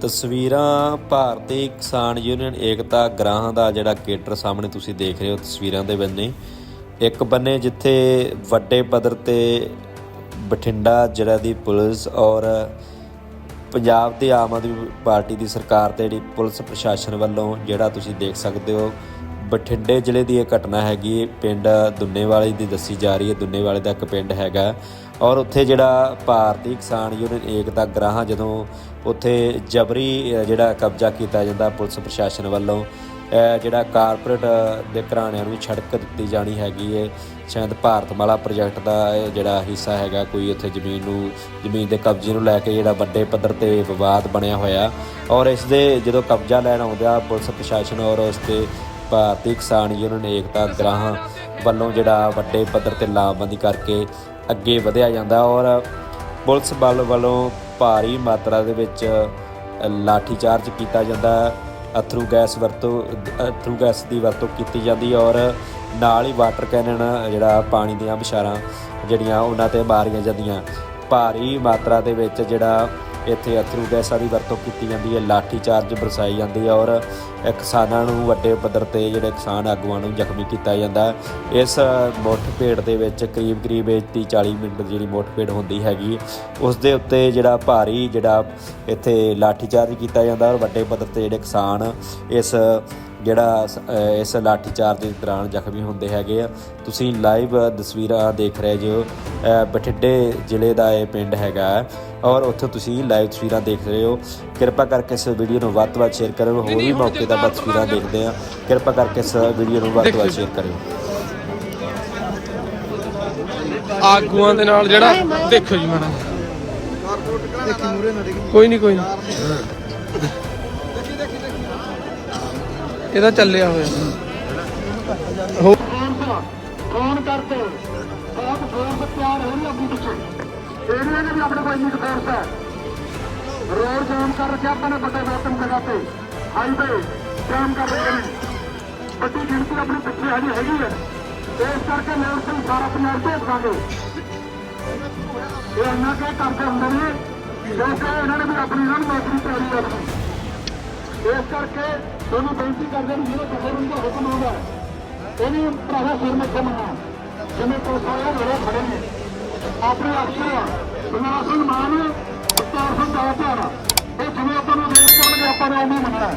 ਤਸਵੀਰਾਂ ਭਾਰਤੀ ਕਿਸਾਨ ਯੂਨੀਅਨ ਏਕਤਾ ਗ੍ਰਾਹਾਂ ਦਾ ਜਿਹੜਾ ਕੇਟਰ ਸਾਹਮਣੇ ਤੁਸੀਂ ਦੇਖ ਰਹੇ ਹੋ ਤਸਵੀਰਾਂ ਦੇ ਬੰਨੇ। ਇੱਕ ਬੰਨੇ ਜਿੱਥੇ ਵੱਡੇ ਪੱਧਰ ਤੇ ਬਠਿੰਡਾ ਜ਼ਿਲ੍ਹਾ ਦੀ ਪੁਲਿਸ ਔਰ ਪੰਜਾਬ ਤੇ ਆਮ ਆਦਮੀ ਪਾਰਟੀ ਦੀ ਸਰਕਾਰ ਤੇ ਜਿਹੜੀ ਪੁਲਿਸ ਪ੍ਰਸ਼ਾਸਨ ਵੱਲੋਂ ਜਿਹੜਾ ਤੁਸੀਂ ਦੇਖ ਸਕਦੇ ਹੋ ਬਠਿੰਡੇ ਜ਼ਿਲ੍ਹੇ ਦੀ ਇਹ ਘਟਨਾ ਹੈਗੀ, ਪਿੰਡ ਦੁੰਨੇਵਾਲੇ ਦੀ ਦੱਸੀ ਜਾ ਰਹੀ ਹੈ। ਦੁੰਨੇਵਾਲੇ ਦਾ ਇੱਕ ਪਿੰਡ ਹੈਗਾ। ਔਰ ਉੱਥੇ ਜਿਹੜਾ ਭਾਰਤੀ ਕਿਸਾਨ ਯੂਨੀਅਨ ਏਕਤਾ ਗ੍ਰਾਹਾਂ ਜਦੋਂ ਉੱਥੇ ਜਬਰੀ ਜਿਹੜਾ ਕਬਜ਼ਾ ਕੀਤਾ ਜਾਂਦਾ ਪੁਲਿਸ ਪ੍ਰਸ਼ਾਸਨ ਵੱਲੋਂ ਜਿਹੜਾ ਕਾਰਪੋਰੇਟ ਦੇ ਘਰਾਣਿਆਂ ਨੂੰ ਛੜਕ ਦਿੱਤੀ ਜਾਣੀ ਹੈਗੀ ਹੈ। ਸ਼ਾਇਦ ਭਾਰਤਮਾਲਾ ਪ੍ਰੋਜੈਕਟ ਦਾ ਜਿਹੜਾ ਹਿੱਸਾ ਹੈਗਾ, ਕੋਈ ਉੱਥੇ ਜ਼ਮੀਨ ਨੂੰ, ਜ਼ਮੀਨ ਦੇ ਕਬਜ਼ੇ ਨੂੰ ਲੈ ਕੇ ਜਿਹੜਾ ਵੱਡੇ ਪੱਧਰ ਤੇ ਵਿਵਾਦ ਬਣਿਆ ਹੋਇਆ। ਔਰ ਇਸ ਦੇ ਜਦੋਂ ਕਬਜ਼ਾ ਲੈਣ ਆਉਂਦਾ ਪੁਲਿਸ ਪ੍ਰਸ਼ਾਸਨ ਔਰ ਉਸ ਤੇ ਭਾਰਤੀ ਕਿਸਾਨ ਯੂਨੀਅਨ ਏਕਤਾ ਗ੍ਰਾਹਾਂ ਵੱਲੋਂ ਜਿਹੜਾ ਵੱਡੇ ਪੱਧਰ ਤੇ ਲਾਮਬੰਦੀ ਕਰਕੇ ਅੱਗੇ ਵਧਿਆ ਜਾਂਦਾ ਔਰ ਪੁਲਿਸ ਬਲ ਵੱਲੋਂ ਭਾਰੀ ਮਾਤਰਾ ਦੇ ਵਿੱਚ ਲਾਠੀ ਚਾਰਜ ਕੀਤਾ ਜਾਂਦਾ। ਅਥਰੂ ਗੈਸ ਵਰਤੋਂ, ਅਥਰੂ ਗੈਸ ਦੀ ਵਰਤੋਂ ਕੀਤੀ ਜਾਂਦੀ ਔਰ ਨਾਲ ਹੀ ਵਾਟਰ ਕੈਨਨ, ਜਿਹੜਾ ਪਾਣੀ ਦੀਆਂ ਬਿਸ਼ਾਰਾਂ ਜਿਹੜੀਆਂ ਉਹਨਾਂ ਤੇ ਮਾਰੀਆਂ ਜਾਂਦੀਆਂ। ਭਾਰੀ ਮਾਤਰਾ ਦੇ ਵਿੱਚ ਜਿਹੜਾ ਇੱਥੇ ਅਥਰੂ ਗੈਸਾਂ ਦੀ ਵਰਤੋਂ ਕੀਤੀ ਜਾਂਦੀ ਹੈ, ਲਾਠੀ ਚਾਰਜ ਬਰਸਾਈ ਜਾਂਦੀ ਹੈ ਔਰ ਕਿਸਾਨਾਂ ਨੂੰ ਵੱਡੇ ਪੱਧਰ ਤੇ ਜਿਹੜੇ ਕਿਸਾਨ ਆਗੂਆਂ ਨੂੰ ਜ਼ਖਮੀ ਕੀਤਾ ਜਾਂਦਾ ਇਸ ਮੁੱਠ ਮੁੱਠਭੇੜ ਦੇ ਵਿੱਚ ਕਰੀਬ ਕਰੀਬ 30 40 ਮਿੰਟ ਜਿਹੜੀ ਮੁੱਠ ਭੇੜ ਹੁੰਦੀ ਹੈਗੀ, ਉਸ ਦੇ ਉੱਤੇ ਜਿਹੜਾ ਭਾਰੀ ਜਿਹੜਾ ਇੱਥੇ ਲਾਠੀ ਚਾਰਜ ਕੀਤਾ ਜਾਂਦਾ ਔਰ ਵੱਡੇ ਪੱਧਰ ਤੇ ਜਿਹੜੇ ਕਿਸਾਨ ਇਸ ਜਿਹੜਾ ਇਸ ਲਾਠੀ ਚਾਰਜ ਦੇ ਦੌਰਾਨ ਜ਼ਖਮੀ ਹੁੰਦੇ ਹੈਗੇ ਆ। ਤੁਸੀਂ ਲਾਈਵ ਤਸਵੀਰਾਂ ਦੇਖ ਰਹੇ ਜੋ ਬਠਿੰਡੇ ਜ਼ਿਲ੍ਹੇ ਦਾ ਇਹ ਪਿੰਡ ਹੈਗਾ ਹੈ। ਔਰ ਉੱਥੇ ਤੁਸੀਂ ਲਾਈਵ ਤਸਵੀਰਾਂ ਦੇਖ ਰਹੇ ਹੋ। ਕਿਰਪਾ ਕਰਕੇ ਇਸ ਵੀਡੀਓ ਨੂੰ ਵੱਧ ਤੋਂ ਵੱਧ ਸ਼ੇਅਰ ਕਰੋ ਹੋਰ ਵੀ ਮੌਕੇ ਦਾ ਤਸਵੀਰਾਂ ਦੇਖਦੇ ਆ ਕਿਰਪਾ ਕਰਕੇ ਇਸ ਵੀਡੀਓ ਨੂੰ ਵੱਧ ਤੋਂ ਵੱਧ ਸ਼ੇਅਰ ਕਰਿਓ। ਆਗੂਆਂ ਦੇ ਨਾਲ ਜਿਹੜਾ ਦੇਖੋ ਜੀ ਮਾੜਾ ਕੋਈ ਨਹੀਂ ਕੋਈ ਨਹੀਂ ਇਹਦਾ ਚੱਲਿਆ ਹੋਇਆ। ਹੋ ਫੋਨ ਕਰਕੇ ਬਹੁਤ ਫੋਰਸ ਤਿਆਰ ਹੋ ਰਹੀ ਅੱਗੇ ਪਿੱਛੇ ਏਰੀਆ ਦੇ ਵੀ ਆਪਣੇ ਕੋਲ ਇੰਨੀ ਫੋਰਸ ਹੈ ਰੋਡ ਜਾਮ ਕਰ ਰੱਖਿਆ ਆਪਾਂ ਨੇ ਵੱਡੇ ਵਾਤਮ ਜਗ੍ਹਾ ਤੇ ਹਾਈਵੇ ਜਾਮ ਕਰ ਰੱਖੇ ਨੇ ਵੱਡੀ ਗਿਣਤੀ ਆਪਣੇ ਪਿੱਛੇ ਆ ਹਜੇ ਹੈਗੀ ਹੈ ਇਸ ਕਰਕੇ ਲੋੜ ਸਿੰਘ ਸਾਰਾ ਪੰਜਾਬ ਭੇਜ ਦਾਂਗੇ ਇਹ ਇੰਨਾ ਕਿ ਕਰਦੇ ਹੁੰਦੇ ਨੇ ਕਿਉਂਕਿ ਇਹਨਾਂ ਨੇ ਵੀ ਆਪਣੀ ਇਹਨਾਂ ਨੌਕਰੀ ਚਾਹੀਦੀ ਹੈ ਇਸ ਕਰਕੇ ਤੁਹਾਨੂੰ ਬੇਨਤੀ ਕਰਦੇ ਨੇ ਜਿਹੜੇ ਕਿਸੇ ਨੂੰ ਹੁਕਮ ਆਉਂਦਾ ਇਹਨੂੰ ਭਰਾਵਾ ਸਿਰ ਮੱਥੇ ਮੰਨਾ ਜਿਵੇਂ ਪੁਲਿਸ ਵਾਲੇ ਲੜੇ ਖੜੇ ਨੇ। ਆਪਣੇ ਅਫਸਰ ਆ ਸੁਨਾਸਨ ਮਾਨ ਸਤਾਰ ਸਿੰਘ ਦਾ ਇਹ ਜਿਵੇਂ ਆਪਾਂ ਨੂੰ ਦੇਸ਼ ਕਰਨਗੇ ਆਪਾਂ ਨੇ ਉਵੇਂ ਮੰਨਣਾ ਹੈ।